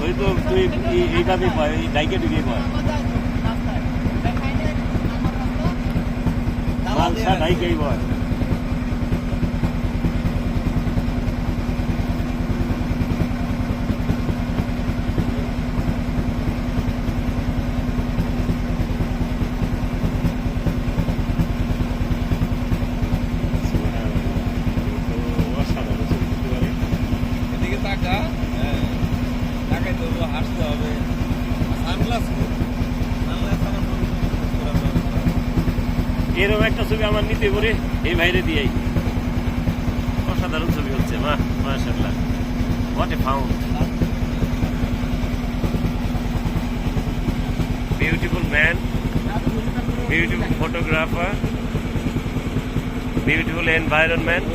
ওই তো তুই এই- এইভাবে কয় এই ডাইকে ডাইকেই বয় অসাধারণ ছবি তুলতে পারে তাকা হ্যাঁ তো হাসতে হবে। সানগ্লাস এরকম একটা ছবি আমার নিতে পারে, এই বাইরে দিয়েই। অসাধারণ ছবি হচ্ছে মা মাশাল্লাহ what a found beautiful man beautiful photographer beautiful environment